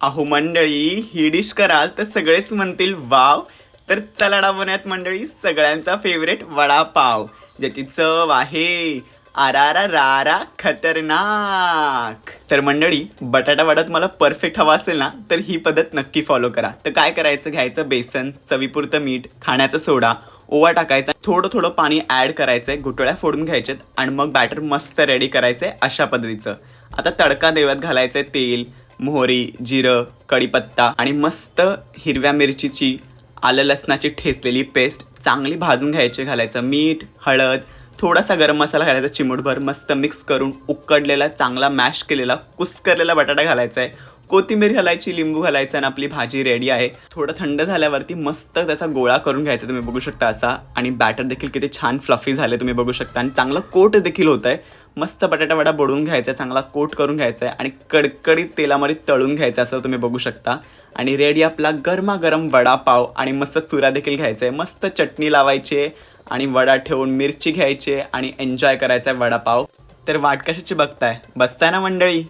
अहो मंडळी ही डिश कराल तर सगळेच म्हणतील वाव. तर चला ना मंडळी सगळ्यांचा फेवरेट वडापाव ज्याची चव आहे आरारा रारा खतरनाक. तर मंडळी बटाटा वडात मला परफेक्ट हवा असेल ना तर ही पद्धत नक्की फॉलो करा. तर काय करायचं? घ्यायचं बेसन चवीपुरतं मीठ खाण्याचा सोडा ओवा टाकायचा थोडं थोडं पाणी ऍड करायचंय घुटळ्या फोडून घ्यायच्यात आणि मग बॅटर मस्त रेडी करायचंय अशा पद्धतीचं. आता तडका देव्यात घालायचंय तेल मोहरी जिरं कढीपत्ता आणि मस्त हिरव्या मिरचीची आलं लसणाची ठेचलेली पेस्ट चांगली भाजून घ्यायची घालायचं मीठ हळद थोडासा गरम मसाला घालायचा चिमूटभर मस्त मिक्स करून उकडलेला चांगला मॅश केलेला कुस्करलेला बटाटा घालायचा आहे कोथिंबीर घालायची लिंबू घालायचं आणि आपली भाजी रेडी आहे. थोडं थंड झाल्यावरती मस्त त्याचा गोळा करून घ्यायचा तुम्ही बघू शकता असा. आणि बॅटर देखील किती छान फ्लफी झाले तुम्ही बघू शकता. आणि चांगलं कोट देखील होत आहे मस्त बटाटा वडा बुडवून घ्यायचा चांगला कोट करून घ्यायचा आहे आणि कडकडीत तेलामध्ये तळून घ्यायचं असं तुम्ही बघू शकता. आणि रेडी आपला गरमागरम वडापाव आणि मस्त चुरा देखील घ्यायचा आहे. मस्त चटणी लावायची आहे आणि वडा ठेवून मिरची घ्यायची आहे आणि एन्जॉय करायचा आहे वडापाव. तर वाट कशाची बघताय? बसताय ना मंडळी?